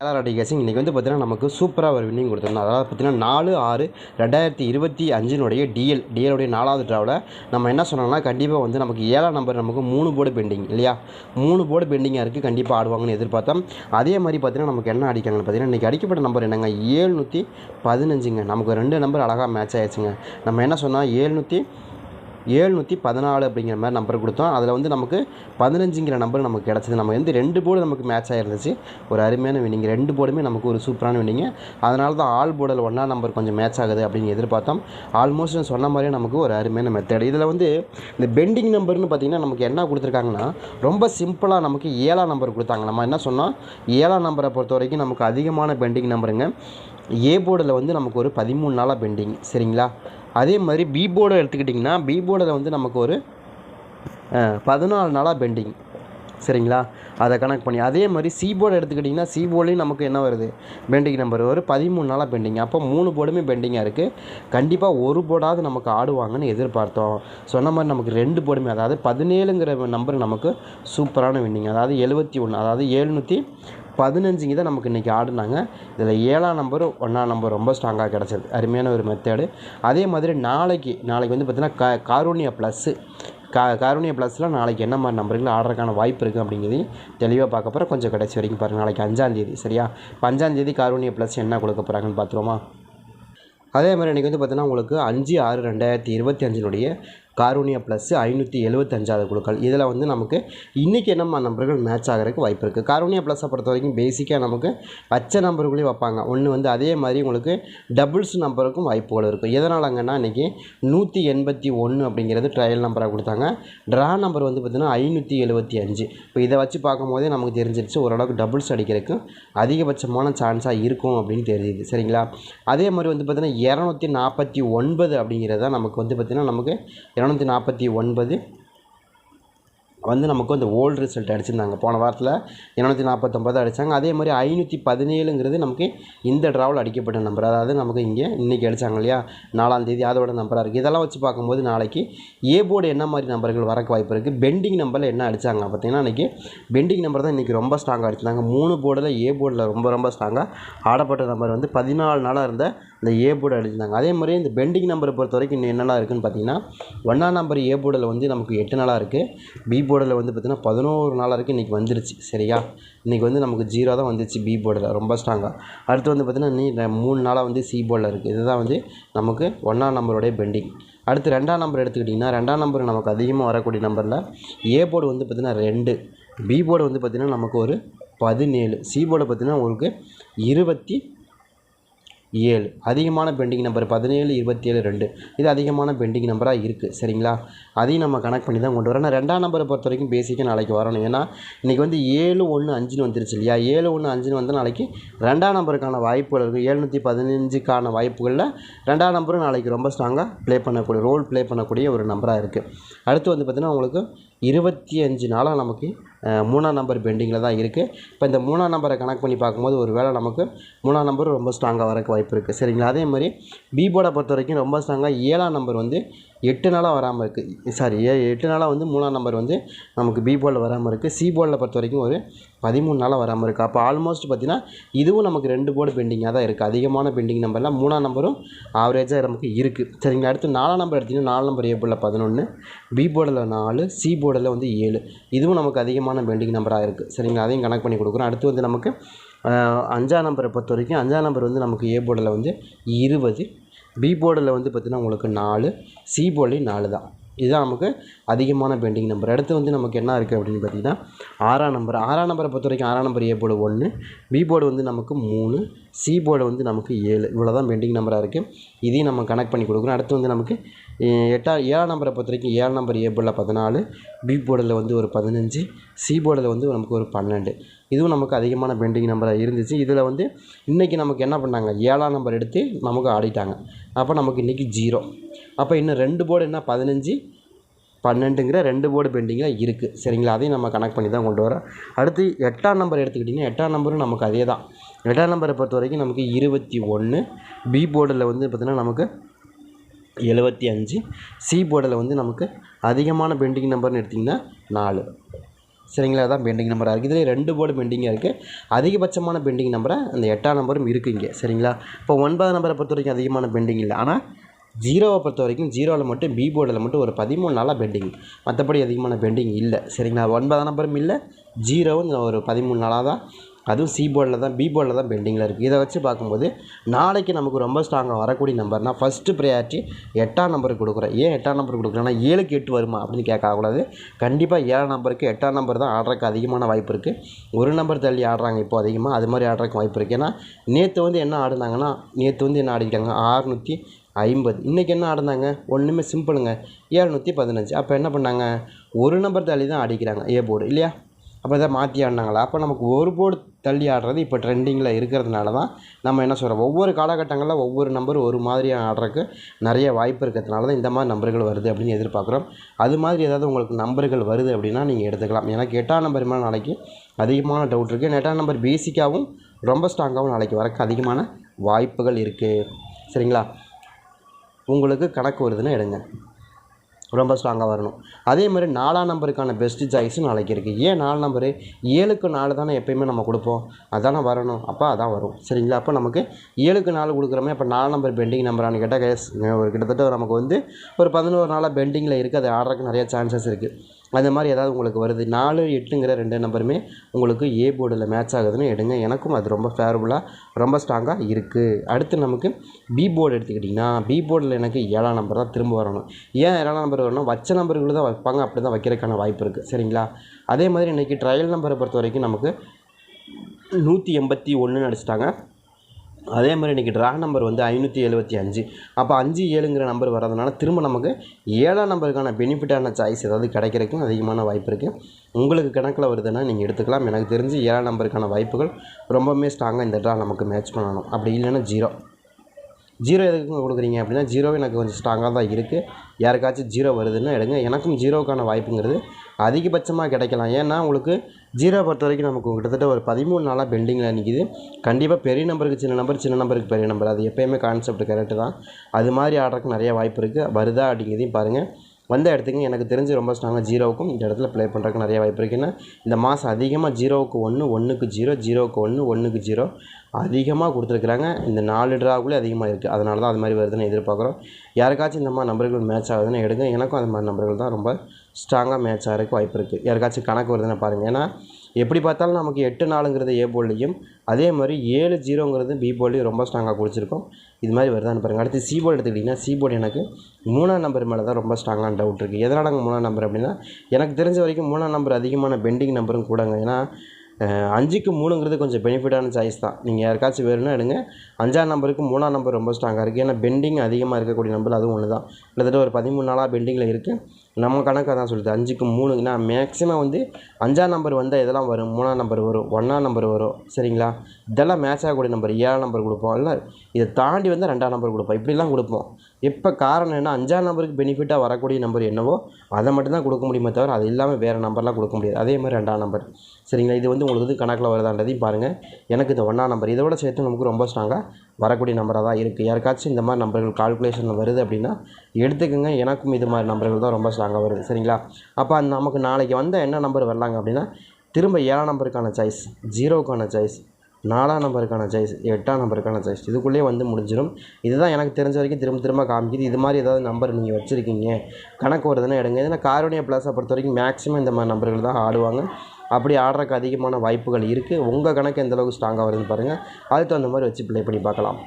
கேலாராட்டி கேசிங் இன்றைக்கி வந்து பார்த்தீங்கன்னா நமக்கு சூப்பராக ஒரு வின்னிங் கொடுத்துருந்தோம் அதாவது பார்த்தீங்கன்னா நாலு ஆறு ரெண்டாயிரத்தி இருபத்தி அஞ்சினுடைய டிஎல் டிஎலுடைய நாலாவது ட்ராவில் நம்ம என்ன சொன்னோம்னா கண்டிப்பாக வந்து நமக்கு ஏழாம் நம்பர் நமக்கு மூணு போர்டு பெண்டிங் இல்லையா? மூணு போர்டு பெண்டிங்காக இருக்குது கண்டிப்பாக ஆடுவாங்கன்னு எதிர்பார்த்தோம். அதே மாதிரி பார்த்தீங்கன்னா நமக்கு என்ன அடிக்காங்கன்னு பார்த்தீங்கன்னா இன்றைக்கி அடிக்கப்பட்ட நம்பர் என்னங்க? ஏழ்நூற்றி பதினஞ்சுங்க. நமக்கு ரெண்டு நம்பர் அழகாக மேட்ச் ஆயிடுச்சுங்க. நம்ம என்ன சொன்னால் ஏழ்நூற்றி ஏழ்நூற்றி பதினாலு அப்படிங்கிற மாதிரி நம்பர் கொடுத்தோம். அதில் வந்து நமக்கு பதினஞ்சுங்கிற நம்பர் நமக்கு கிடச்சிது. நம்ம வந்து ரெண்டு போர்டு நமக்கு மேட்ச் ஆகிருந்துச்சு ஒரு அருமையான வின்னிங் ரெண்டு போர்டுமே நமக்கு ஒரு சூப்பரான வின்னிங் அதனால தான் ஆல் போர்டில் ஒன்றா நம்பர் கொஞ்சம் மேட்ச் ஆகுது அப்படின்னு எதிர்பார்த்தோம். ஆல்மோஸ்ட் சொன்ன மாதிரியே நமக்கு ஒரு அருமையான மெத்தட் இதில் வந்து இந்த பெண்டிங் நம்பர்னு பார்த்திங்கன்னா நமக்கு என்ன கொடுத்துருக்காங்கன்னா ரொம்ப சிம்பிளாக நமக்கு ஏழாம் நம்பர் கொடுத்தாங்க. நம்ம என்ன சொன்னால் ஏழாம் நம்பரை பொறுத்த வரைக்கும் நமக்கு அதிகமான பெண்டிங் நம்பருங்க ஏ போர்டில் வந்து நமக்கு ஒரு பதிமூணு நாளாக பெண்டிங் சரிங்களா? அதே மாதிரி பி போர்டை எடுத்துக்கிட்டிங்கன்னா பி போர்டில் வந்து நமக்கு ஒரு பதினாலு நாளாக பெண்டிங் சரிங்களா? அதை கணக்கு பண்ணி அதே மாதிரி சி போர்டு எடுத்துக்கிட்டிங்கன்னா சி போர்ட்லேயும் நமக்கு என்ன வருது? பெண்டிங் நம்பர் ஒரு பதிமூணு நாளாக பெண்டிங் அப்போ மூணு போர்டுமே பெண்டிங்காக இருக்குது கண்டிப்பாக ஒரு போர்டாவது நமக்கு ஆடுவாங்கன்னு எதிர்பார்த்தோம். சொன்ன மாதிரி நமக்கு ரெண்டு போர்டுமே அதாவது பதினேழுங்கிற நம்பர் நமக்கு சூப்பரான வின்னிங் அதாவது எழுபத்தி ஒன்று அதாவது எழுநூற்றி பதினஞ்சுங்க தான் நமக்கு இன்றைக்கி ஆடினாங்க. இதில் ஏழாம் நம்பர் ஒன்றாம் நம்பர் ரொம்ப ஸ்ட்ராங்காக கிடச்சது அருமையான ஒரு மெத்தேடு அதே மாதிரி நாளைக்கு நாளைக்கு வந்து பார்த்திங்கன்னா கா காரூனியா ப்ளஸ்ஸு கா காரூனிய ப்ளஸில் நாளைக்கு என்ன மாதிரி நம்பர்கள் ஆடுறதுக்கான வாய்ப்பு இருக்குது அப்படிங்கிறதையும் தெளிவாக பார்க்க போகிறோம் கொஞ்சம் கடைசி வரைக்கும் பாருங்கள் நாளைக்கு அஞ்சாந்தேதி சரியா? இப்போ அஞ்சாந்தேதி காரூனிய ப்ளஸ் என்ன கொடுக்க போகிறாங்கன்னு பார்த்துருவோமா? அதே மாதிரி இன்றைக்கி வந்து பார்த்தீங்கன்னா உங்களுக்கு அஞ்சு ஆறு ரெண்டாயிரத்தி இருபத்தி அஞ்சினுடைய காரூனியா ப்ளஸ் ஐநூற்றி எழுபத்தஞ்சாவது குழுக்கள். இதில் வந்து நமக்கு இன்றைக்கி என்னம்மா நம்பர்கள் மேட்ச் ஆகிறதுக்கு வாய்ப்பு இருக்குது காரூனியா ப்ளஸை பொறுத்த வரைக்கும் பேசிக்காக நமக்கு பச்சை நம்பர்களையும் வைப்பாங்க. ஒன்று வந்து அதே மாதிரி உங்களுக்கு டபுள்ஸ் நம்பருக்கும் வாய்ப்புகள் இருக்கும் எதனாலங்கன்னா இன்றைக்கி நூற்றி எண்பத்தி ஒன்று அப்படிங்கிறது ட்ரையல் நம்பராக கொடுத்தாங்க. ட்ரா நம்பர் வந்து பார்த்திங்கன்னா ஐநூற்றி எழுபத்தி அஞ்சு. இப்போ இதை வச்சு பார்க்கும்போதே நமக்கு தெரிஞ்சிருச்சு ஓரளவுக்கு டபுள்ஸ் அடிக்கிறதுக்கு அதிகபட்சமான சான்ஸாக இருக்கும் அப்படின்னு தெரியுது. சரிங்களா? அதே மாதிரி வந்து பார்த்திங்கன்னா இரநூத்தி நாற்பத்தி ஒன்பது அப்படிங்கிறது தான் நமக்கு வந்து பார்த்திங்கன்னா நமக்கு இரநூத்தி நாற்பத்தி ஒன்பது. வந்து நமக்கு வந்து ஓல்டு ரிசல்ட் அடிச்சிருந்தாங்க. போன வாரத்தில் இரநூத்தி நாற்பத்தொம்பது அடித்தாங்க அதே மாதிரி ஐநூற்றி பதினேழுங்கிறது நமக்கு இந்த ட்ராவல் அடிக்கப்பட்ட நம்பர் அதாவது நமக்கு இங்கே இன்றைக்கி அடித்தாங்க இல்லையா? நாலாம் தேதி அதோட நம்பராக இருக்குது இதெல்லாம் வச்சு பார்க்கும்போது நாளைக்கு ஏ போர்டு என்ன மாதிரி நம்பர்கள் வரக்கு வாய்ப்பு இருக்குது பெண்டிங் நம்பரில் என்ன அடித்தாங்க பார்த்தீங்கன்னா இன்றைக்கி பெண்டிங் நம்பர் தான் இன்றைக்கி ரொம்ப ஸ்ட்ராங்காக அடிச்சிருந்தாங்க. மூணு போர்டில் ஏ போர்டில் ரொம்ப ரொம்ப ஸ்ட்ராங்காக ஆடப்பட்ட நம்பர் வந்து பதினாலு நாளாக இருந்த இந்த ஏ போர்டு அடிச்சிருந்தாங்க. அதே மாதிரி இந்த பெண்டிங் நம்பரை பொறுத்த வரைக்கும் இன்னும் என்னெல்லாம் இருக்குதுன்னு பார்த்தீங்கன்னா ஒன்றாம் நம்பர் ஏ போர்டில் வந்து நமக்கு எட்டு நாளாக இருக்குது பி போர்டில் வந்து பார்த்திங்கன்னா பதினோரு நாளாக இருக்குது இன்றைக்கி வந்துருச்சு. சரியா? இன்றைக்கி வந்து நமக்கு ஜீரோ தான் வந்துச்சு பி போர்டில் ரொம்ப ஸ்ட்ராங்காக அடுத்து வந்து பார்த்திங்கன்னா நீ மூணு நாளாக வந்து சி போர்டில் இருக்குது இதுதான் வந்து நமக்கு ஒன்றாம் நம்பருடைய பெண்டிங் அடுத்து ரெண்டாம் நம்பர் எடுத்துக்கிட்டிங்கன்னா ரெண்டாம் நம்பர் நமக்கு அதிகமாக வரக்கூடிய நம்பரில் ஏ போர்டு வந்து பார்த்திங்கன்னா ரெண்டு. பி போர்டு வந்து பார்த்திங்கன்னா நமக்கு ஒரு பதினேழு. சி போர்டு பார்த்திங்கன்னா உங்களுக்கு இருபத்தி ஏழு. அதிகமான பெண்டிங் நம்பர் பதினேழு இருபத்தி ஏழு ரெண்டு. இது அதிகமான பெண்டிங் நம்பராக இருக்குது சரிங்களா? அதையும் நம்ம கனெக்ட் பண்ணி தான் கொண்டு வரோம். ஆனால் ரெண்டாம் நம்பரை பொறுத்த வரைக்கும் பேசிக்காக நாளைக்கு வரணும் ஏன்னா இன்றைக்கி வந்து ஏழு ஒன்று அஞ்சுன்னு வந்துருச்சு இல்லையா? ஏழு ஒன்று அஞ்சுன்னு வந்து நாளைக்கு ரெண்டாம் நம்பருக்கான வாய்ப்புகள் இருக்குது ஏழ்நூற்றி பதினஞ்சுக்கான வாய்ப்புகளில் ரெண்டாம் நம்பரும் நாளைக்கு ரொம்ப ஸ்ட்ராங்காக ப்ளே பண்ணக்கூடிய ரோல் ப்ளே பண்ணக்கூடிய ஒரு நம்பராக இருக்குது அடுத்து வந்து பார்த்திங்கன்னா உங்களுக்கு இருபத்தி அஞ்சு நாளாக நமக்கு மூணாம் நம்பர் பெண்டிங்கில் தான் இருக்குது இப்போ இந்த மூணாம் நம்பரை கனெக்ட் பண்ணி பார்க்கும்போது ஒரு வேளை நமக்கு மூணாம் நம்பர் ரொம்ப ஸ்ட்ராங்காக வரக்கு வாய்ப்பு இருக்குது சரிங்களா? அதே மாதிரி பி போர்டை பொறுத்த வரைக்கும் ரொம்ப ஸ்ட்ராங்காக ஏழாம் நம்பர் வந்து எட்டு நாளாக வராமல் இருக்குது சாரி ஏ எட்டு நாளாக வந்து மூணாம் நம்பர் வந்து நமக்கு பி போலில் வராமல் இருக்குது சி போலில் பொறுத்த வரைக்கும் ஒரு பதிமூணு நாளாக வராமல் இருக்குது அப்போ ஆல்மோஸ்ட் பார்த்திங்கன்னா இதுவும் நமக்கு ரெண்டு போர்டு பெண்டிங்காக தான் இருக்குது அதிகமான பெண்டிங் நம்பர்லாம் மூணாம் நம்பரும் ஆவரேஜாக நமக்கு இருக்குது சரிங்களா? அடுத்து நாலாம் நம்பர் எடுத்திங்கன்னா நாலு நம்பர் ஏ போர்டில் பதினொன்று பி போர்டில் நாலு சி போர்டில் வந்து ஏழு. இதுவும் நமக்கு அதிகமான பெண்டிங் நம்பராக இருக்குது சரிங்களா? அதையும் கனெக்ட் பண்ணி கொடுக்குறோம். அடுத்து வந்து நமக்கு அஞ்சாம் நம்பரை பொறுத்த வரைக்கும் அஞ்சாம் நம்பர் வந்து நமக்கு ஏ போர்டில் வந்து இருபது பி போர்டில் வந்து பார்த்திங்கன்னா உங்களுக்கு நாலு சி போர்ட்லேயும் நாலு தான். இதுதான் நமக்கு அதிகமான பெண்டிங் நம்பர் அடுத்து வந்து நமக்கு என்ன இருக்குது அப்படின்னு பார்த்திங்கன்னா ஆறாம் நம்பர் ஆறாம் நம்பரை பொறுத்த வரைக்கும் ஆறாம் நம்பர் ஏ போர்டு ஒன்று பி போர்டு வந்து நமக்கு மூணு சி போர்டு வந்து நமக்கு ஏழு. இவ்வளோ தான் பெண்டிங் நம்பராக இருக்குது இதையும் நம்ம கனெக்ட் பண்ணி கொடுக்குறோம் அடுத்து வந்து நமக்கு எட்டா ஏழாம் நம்பரை பொறுத்த வரைக்கும் ஏழாம் நம்பர் ஏ போர்டில் பதினாலு பி போர்டில் வந்து ஒரு பதினஞ்சு சி போர்டில் வந்து நமக்கு ஒரு பன்னெண்டு. இதுவும் நமக்கு அதிகமான பெண்டிங் நம்பராக இருந்துச்சு. இதில் வந்து இன்றைக்கி நமக்கு என்ன பண்ணாங்க? ஏழாம் நம்பர் எடுத்து நமக்கு ஆடிட்டாங்க. அப்போ நமக்கு இன்றைக்கி ஜீரோ அப்போ இன்னும் ரெண்டு போர்டு என்ன? பதினஞ்சு பன்னெண்டுங்கிற ரெண்டு போர்டு பெண்டிங்கில் இருக்குது சரிங்களா? அதையும் நம்ம கனெக்ட் பண்ணி தான் கொண்டு வரோம். அடுத்து எட்டாம் நம்பர் எடுத்துக்கிட்டிங்கன்னா எட்டாம் நம்பரும் நமக்கு அதே தான். எட்டாம் நம்பரை பொறுத்த வரைக்கும் நமக்கு இருபத்தி ஒன்று பி போர்டில் வந்து பார்த்திங்கன்னா நமக்கு எழுபத்தி அஞ்சு சி போர்டில் வந்து நமக்கு அதிகமான பெண்டிங் நம்பர்னு எடுத்திங்கன்னா நாலு. சரிங்களா? அதான் பெண்டிங் நம்பராக இருக்குது இதில் ரெண்டு போர்டு பெண்டிங்காக இருக்குது அதிகபட்சமான பெண்டிங் நம்பரை அந்த எட்டாம் நம்பரும் இருக்குது இங்கே. சரிங்களா? இப்போ ஒன்பதாம் நம்பரை பொறுத்த வரைக்கும் அதிகமான பெண்டிங் இல்லை. ஆனால் ஜீரோவை பொறுத்த வரைக்கும் ஜீரோவில் மட்டும் பி போர்டில் மட்டும் ஒரு பதிமூணு நாளாக பெண்டிங் மற்றபடி அதிகமான பெண்டிங் இல்லை. சரிங்களா? ஒன்பதாம் நம்பரும் இல்லை. ஜீரோவும் ஒரு பதிமூணு நாளாக தான் அதுவும் சி போர்டில் தான் பி போர்டில் தான் பெண்டிங்கில் இருக்குது இதை வச்சு பார்க்கும்போது நாளைக்கு நமக்கு ரொம்ப ஸ்ட்ராங்காக வரக்கூடிய நம்பர்னால் ஃபஸ்ட்டு ப்ரையாரிட்டி எட்டாம் நம்பருக்கு கொடுக்குறேன் ஏன் எட்டாம் நம்பருக்கு கொடுக்குறேன்னா ஏழுக்கு எட்டு வருமா அப்படின்னு கேட்கக்கூடாது கண்டிப்பாக ஏழாம் நம்பருக்கு எட்டாம் நம்பர் தான் ஆடுறதுக்கு அதிகமான வாய்ப்பு இருக்குது ஒரு நம்பர் தள்ளி ஆடுறாங்க இப்போ அதிகமாக அது மாதிரி ஆடுறதுக்கு வாய்ப்பு இருக்குது ஏன்னா நேற்று வந்து என்ன ஆடுனாங்கன்னா நேற்று வந்து என்ன ஆடிட்டாங்க ஆறுநூற்றி ஐம்பது. இன்றைக்கி என்ன ஆடினாங்க? ஒன்றுமே சிம்பிளுங்க ஏழ்நூற்றி பதினஞ்சு. அப்போ என்ன பண்ணாங்க? ஒரு நம்பர் தள்ளி தான் ஆடிக்கிறாங்க. ஏ போர்டு இல்லையா? அப்போ இதை மாற்றி ஆடினாங்களா? அப்போ நமக்கு ஒரு போர்டு தள்ளி ஆடுறது இப்போ ட்ரெண்டிங்கில் இருக்கிறதுனால தான் நம்ம என்ன சொல்கிறோம் ஒவ்வொரு காலகட்டங்களில் ஒவ்வொரு நம்பர் ஒரு மாதிரியாக ஆடுறதுக்கு நிறைய வாய்ப்பு இருக்கிறதுனால தான் இந்த மாதிரி நம்பர்கள் வருது அப்படின்னு எதிர்பார்க்குறோம். அது மாதிரி ஏதாவது உங்களுக்கு நம்பர்கள் வருது அப்படின்னா நீங்கள் எடுத்துக்கலாம். எனக்கு எட்டாம் நம்பர் மேலே நாளைக்கு அதிகமான டவுட் இருக்குது எட்டாம் நம்பர் பேசிக்காகவும் ரொம்ப ஸ்ட்ராங்காகவும் நாளைக்கு வரக்கு அதிகமான வாய்ப்புகள் இருக்குது சரிங்களா? உங்களுக்கு கணக்கு வருதுன்னு எடுங்க. ரொம்ப ஸ்ட்ராங்காக வரணும். அதே மாதிரி நாலாம் நம்பருக்கான பெஸ்ட்டு சாய்ஸும் நாளைக்கு இருக்குது ஏன் நாலு நம்பரு? ஏழுக்கு நாலு தானே எப்பயுமே நம்ம கொடுப்போம். அதானே வரணும். அப்போ அதான் வரும். சரிங்களா? அப்போ நமக்கு ஏழுக்கு நாலு கொடுக்குறோமே. அப்போ நாலு நம்பர் பெண்டிங் நம்பரானு கேட்டால் கேஸ் ஒரு கிட்டத்தட்ட நமக்கு வந்து ஒரு பதினோரு நாளாக பெண்டிங்கில் இருக்குது அது ஆடுறதுக்கு நிறைய சான்சஸ் இருக்குது அது மாதிரி ஏதாவது உங்களுக்கு வருது நாலு எட்டுங்கிற ரெண்டு நம்பருமே உங்களுக்கு ஏ போர்டில் மேட்ச் ஆகுதுன்னு எடுங்க. எனக்கும் அது ரொம்ப ஃபேவரபுளாக ரொம்ப ஸ்ட்ராங்காக இருக்குது அடுத்து நமக்கு பி போர்டு எடுத்துக்கிட்டிங்கன்னா பி போர்டில் எனக்கு ஏழாம் நம்பர் தான் திரும்ப வரணும். ஏன் ஏழாம் நம்பர் வரணும் வச்ச நம்பர்கள் தான் வைப்பாங்க. அப்படி தான் வைக்கிறதுக்கான வாய்ப்பு இருக்குது சரிங்களா? அதே மாதிரி இன்றைக்கி ட்ரையல் நம்பரை பொறுத்த வரைக்கும் நமக்கு நூற்றி எண்பத்தி ஒன்றுன்னு அடிச்சிட்டாங்க அதே மாதிரி இன்றைக்கி ட்ரா நம்பர் வந்து ஐநூற்றி எழுபத்தி அஞ்சு. அப்போ அஞ்சு ஏழுங்கிற நம்பர் வர்றதுனால திரும்ப நமக்கு ஏழாம் நம்பருக்கான பெனிஃபிட்டான சாய்ஸ் ஏதாவது கிடைக்கிறதுக்கும் அதிகமான வாய்ப்பு இருக்குது உங்களுக்கு கணக்கில் வருதுன்னா நீங்கள் எடுத்துக்கலாம். எனக்கு தெரிஞ்சு ஏழாம் நம்பருக்கான வாய்ப்புகள் ரொம்பவுமே ஸ்ட்ராங்காக இந்த ட்ரா நமக்கு மேட்ச் பண்ணணும். அப்படி இல்லைன்னா ஜீரோ ஜீரோ எதுக்கு கொடுக்குறீங்க அப்படின்னா ஜீரோவே எனக்கு கொஞ்சம் ஸ்ட்ராங்காக தான் இருக்குது யாருக்காச்சும் ஜீரோ வருதுன்னா எடுங்க. எனக்கும் ஜீரோவுக்கான வாய்ப்புங்கிறது அதிகபட்சமாக கிடைக்கலாம். ஏன்னா உங்களுக்கு ஜீரோ பொறுத்த வரைக்கும் நமக்கு கிட்டத்தட்ட ஒரு பதிமூணு நாளாக பெண்டிங்கில் நிற்கிது கண்டிப்பாக பெரிய நம்பருக்கு சின்ன நம்பர் சின்ன நம்பருக்கு பெரிய நம்பர் அது எப்போயுமே கான்செப்ட் கரெக்டு தான். அது மாதிரி ஆடுறதுக்கு நிறைய வாய்ப்பு இருக்குது வருதா அப்படிங்கிறதையும் பாருங்கள் வந்த இடத்துக்கு எனக்கு தெரிஞ்சு ரொம்ப ஸ்ட்ராங்காக ஜீரோவுக்கும் இந்த இடத்துல ப்ளே பண்ணுறதுக்கு நிறைய வாய்ப்பு இருக்குன்னா இந்த மாதம் அதிகமாக ஜீரோவுக்கு ஒன்று ஒன்றுக்கு ஜீரோ ஜீரோவுக்கு ஒன்று ஒன்றுக்கு ஜீரோ. அதிகமாக கொடுத்துருக்குறாங்க. இந்த நாலு ட்ராவுக்குள்ளே அதிகமாக இருக்குது அதனால தான் அது மாதிரி வருதுன்னு எதிர்பார்க்குறோம். யாருக்காச்சும் இந்த மாதிரி நம்பர்கள் மேட்ச் ஆகுதுன்னு எடுங்க. எனக்கும் அந்த மாதிரி நம்பர்கள் தான் ரொம்ப ஸ்ட்ராங்காக மேட்ச் ஆகிறதுக்கு வாய்ப்பு இருக்குது யாருக்காச்சும் கணக்கு வருதுன்னு பாருங்கள் ஏன்னா எப்படி பார்த்தாலும் நமக்கு எட்டு நாலுங்கிறது ஏ போல்லையும் அதே மாதிரி ஏழு ஜீரோங்கிறது பி போல்லையும் ரொம்ப ஸ்ட்ராங்காக குடிச்சிருக்கோம். இது மாதிரி வருதான்னு பாருங்கள் அடுத்து சி போர்டு எடுத்துக்கிட்டிங்கன்னா சி போர்டு எனக்கு மூணாம் நம்பர் மேலே தான் ரொம்ப ஸ்ட்ராங்கான டவுட் இருக்குது எதனால் மூணாம் நம்பர் அப்படின்னா எனக்கு தெரிஞ்ச வரைக்கும் மூணாம் நம்பர் அதிகமான பெண்டிங் நம்பரும் கூடங்க. ஏன்னா அஞ்சுக்கு மூணுங்கிறது கொஞ்சம் பெனிஃபிட்டான சாய்ஸ் தான். நீங்கள் யாருக்காச்சும் வேணும்னா எடுங்க. அஞ்சாம் நம்பருக்கு மூணாம் நம்பர் ரொம்ப ஸ்ட்ராங்காக இருக்குது ஏன்னா பெண்டிங் அதிகமாக இருக்கக்கூடிய நம்பர் அதுவும் ஒன்று தான். கிட்டத்தட்ட ஒரு பதிமூணு நாளாக பெண்டிங்கில் இருக்குது நம்ம கணக்காக தான் சொல்லுது அஞ்சுக்கு மூணுங்கன்னா மேக்ஸிமம் வந்து அஞ்சாம் நம்பர் வந்தால் இதெல்லாம் வரும். மூணாம் நம்பர் வரும். ஒன்றாம் நம்பர் வரும். சரிங்களா? இதெல்லாம் மேட்ச் ஆகக்கூடிய நம்பர் ஏழாம் நம்பர் கொடுப்போம். இல்லை இதை தாண்டி வந்து ரெண்டாம் நம்பர் கொடுப்போம். இப்படிலாம் கொடுப்போம். இப்போ காரணம் என்ன? அஞ்சாம் நம்பருக்கு பெனிஃபிட்டாக வரக்கூடிய நம்பர் என்னவோ அதை மட்டும்தான் கொடுக்க முடியுமே தவிர அது இல்லாமல் வேறு நம்பர்லாம் கொடுக்க முடியாது. அதே மாதிரி ரெண்டாம் நம்பர். சரிங்களா? இது வந்து உங்களுக்கு வந்து கணக்கில் வருதான்றதையும் பாருங்கள் எனக்கு இந்த ஒன்றாம் நம்பர். இதோட சேர்த்து நமக்கு ரொம்ப ஸ்ட்ராங்காக வரக்கூடிய நம்பராக தான் இருக்குது யாருக்காச்சும் இந்த மாதிரி நம்பர்கள் கால்குலேஷனில் வருது அப்படின்னா எடுத்துக்கோங்க. எனக்கும் இது மாதிரி நம்பர்கள் தான் ரொம்ப ஸ்ட்ராங்காக வருது. சரிங்களா? அப்போ அந்த நமக்கு நாளைக்கு வந்த என்ன நம்பர் வரலாங்க அப்படின்னா திரும்ப ஏழாம் நம்பருக்கான சாய்ஸ் ஜீரோவுக்கான சாய்ஸ் நாலாம் நம்பருக்கான சாய்ஸ் எட்டாம் நம்பருக்கான சாய்ஸ் இதுக்குள்ளேயே வந்து முடிஞ்சிடும் இதுதான் எனக்கு தெரிஞ்ச வரைக்கும் திரும்ப திரும்ப காமிக்குது. இது மாதிரி ஏதாவது நம்பர் நீங்கள் வச்சுருக்கீங்க. கணக்கு வருதுன்னா எடுங்க. ஏன்னா காரோனியா ப்ளஸை பொறுத்த வரைக்கும் மேக்ஸிமம் இந்த மாதிரி நம்பர்கள் தான் ஆடுவாங்க. அப்படி ஆடுறதுக்கு அதிகமான வாய்ப்புகள் இருக்குது உங்கள் கணக்கு எந்தளவுக்கு ஸ்ட்ராங்காக வருதுன்னு பாருங்கள் அதுக்கு தகுந்த மாதிரி வச்சு ப்ளே பண்ணி பார்க்கலாம்.